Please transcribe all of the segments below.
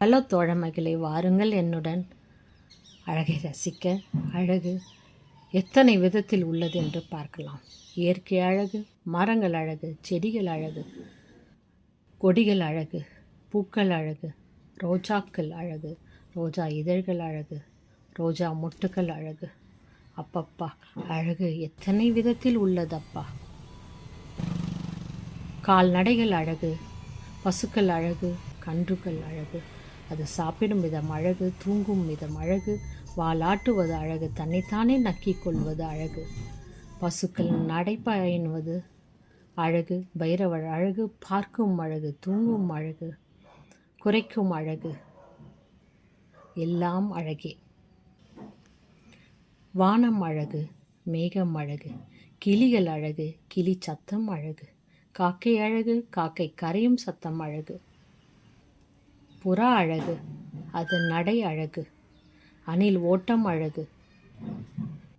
Hello தோழமைகளை வாருங்கள் என்னுடன். அழகை ரசிக்க அழகு எத்தனை விதத்தில் உள்ளது என்று பார்க்கலாம். இயற்கை அழகு மரங்கள் அழகு செடிகள் அழகு கொடிகள் அழகு பூக்கள் அழகு ரோஜாக்கள் அழகு ரோஜா இதழ்கள் அழகு ரோஜா முட்டுக்கள் அழகு. அப்பப்பா அழகு எத்தனை விதத்தில் உள்ளதப்பா. கால்நடைகள் அழகு பசுக்கள் அழகு கன்றுகள் அழகு அது சாப்பிடும் விதம் அழகு தூங்கும் விதம் அழகு வாலாட்டுவது அழகு தன்னைத்தானே நக்கி கொள்வது அழகு. பசுக்கள் நடைப்பயணுவது அழகு பைரவர் அழகு பார்க்கும் அழகு தூங்கும் அழகு குறைக்கும் அழகு. எல்லாம் அழகே. வானம் அழகு மேகம் அழகு கிளிகள் அழகு கிளி சத்தம் அழகு காக்கை அழகு காக்கை கரையும் சத்தம் அழகு. புறா அழகு அது நடை அழகு அணில் ஓட்டம் அழகு.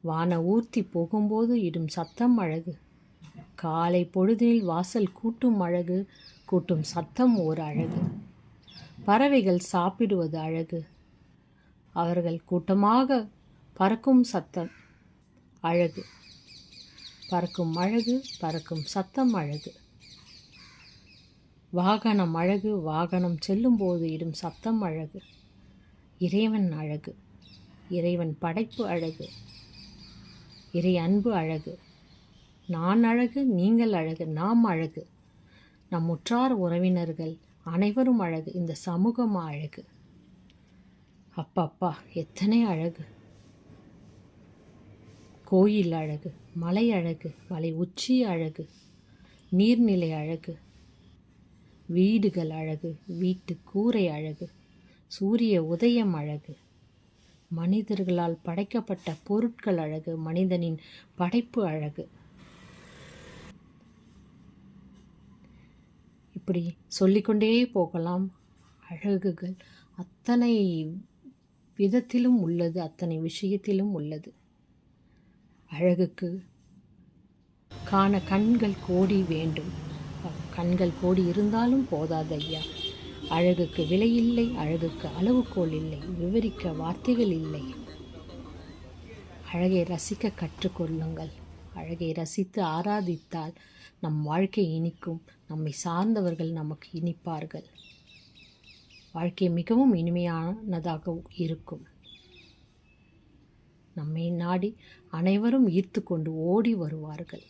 வான ஊர்த்தி போகும்போது இடும் சத்தம் அழகு காலை பொழுதில் வாசல் கூட்டும் அழகு கூட்டும் சத்தம் ஓர் அழகு. பறவைகள் சாப்பிடுவது அழகு அவர்கள் கூட்டமாக பறக்கும் சத்தம் அழகு. பறக்கும் அழகு பறக்கும் சத்தம் அழகு. வாகனம் அழகு வாகனம் செல்லும்போது இடும் சத்தம் அழகு. இறைவன் அழகு. இறைவன் படைப்பு அழகு. இறை அன்பு அழகு. நான் அழகு நீங்கள் அழகு நாம் அழகு. நம் உற்றார் உறவினர்கள் அனைவரும் அழகு இந்த சமூகம் அழகு. அப்பப்பா எத்தனை அழகு. கோயில் அழகு மலை அழகு மலை உச்சி அழகு நீர்நிலை அழகு வீடுகள் அழகு வீட்டு கூரை அழகு சூரிய உதயம் அழகு. மனிதர்களால் படைக்கப்பட்ட பொருட்கள் அழகு மனிதனின் படைப்பு அழகு. இப்படி சொல்லிக்கொண்டே போகலாம். அழகுகள் அத்தனை விதத்திலும் உள்ளது அத்தனை விஷயத்திலும் உள்ளது. அழகுக்கு காண கண்கள் கோடி வேண்டும். கண்கள் கோடி இருந்தாலும் போதாது ஐயா. அழகுக்கு விலை இல்லை அழகுக்கு அளவுகோல் இல்லை விவரிக்க வார்த்தைகள் இல்லை. அழகை ரசிக்க கற்றுக்கொள்ளுங்கள். அழகை ரசித்து ஆராதித்தால் நம் வாழ்க்கை இனிக்கும் நம்மை சார்ந்தவர்கள் நமக்கு இனிப்பார்கள். வாழ்க்கை மிகவும் இனிமையானதாக இருக்கும். நம்மை நாடி அனைவரும் ஈர்த்து கொண்டு ஓடி வருவார்கள்.